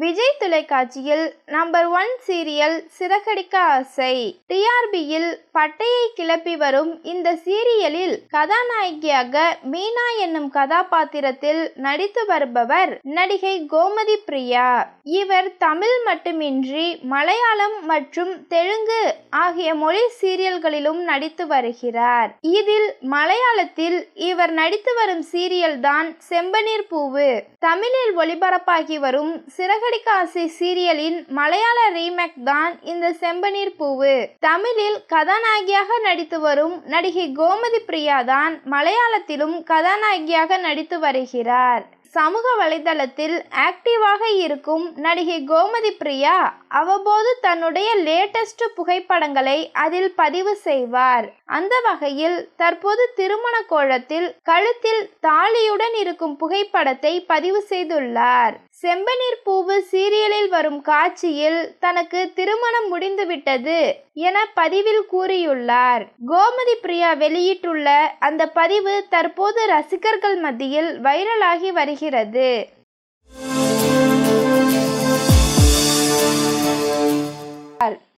விஜய் தொலைக்காட்சியில் number one serial Siragadikka ஆசை. டிஆர்பியில் பட்டையை கிளப்பி வரும் இந்த சீரியலில் கதாநாயகியாக மீனா என்னும் கதாபாத்திரத்தில் நடித்து வருபவர் நடிகை கோமதி பிரியா. இவர் தமிழ் மட்டுமின்றி மலையாளம் மற்றும் தெலுங்கு ஆகிய மொழி சீரியல்களிலும் நடித்து வருகிறார். இதில் மலையாளத்தில் இவர் நடித்து வரும் சீரியல் தான் செம்பனீர் பூவு தமிழில் ஒளிபரப்பாகி வரும் சிறகடிக்க ஆசை சீரியலின் மலையாள ரீமேக் தான் இந்த செம்பனீர் பூவு. தமிழில் கதாநாயகியாக நடித்து வரும் நடிகை கோமதி பிரியா தான் மலையாளத்திலும் கதாநாயகியாக நடித்து வருகிறார். சமூக வலைதளத்தில் ஆக்டிவாக இருக்கும் நடிகை கோமதி பிரியா அவ்வப்போது தன்னுடைய லேட்டஸ்ட் புகைப்படங்களை அதில் பதிவு செய்வார். அந்த வகையில் தற்போது திருமண கோலத்தில் கழுத்தில் தாலியுடன் இருக்கும் புகைப்படத்தை பதிவு செய்துள்ளார். செம்பனீர் பூவு சி. வரும் காட்சியில் தனக்கு திருமணம் முடிந்துவிட்டது என பதிவில் கூறியுள்ளார். கோமதி பிரியா வெளியிட்டுள்ள அந்த பதிவு தற்போது ரசிகர்கள் மத்தியில் வைரலாகி வருகிறது.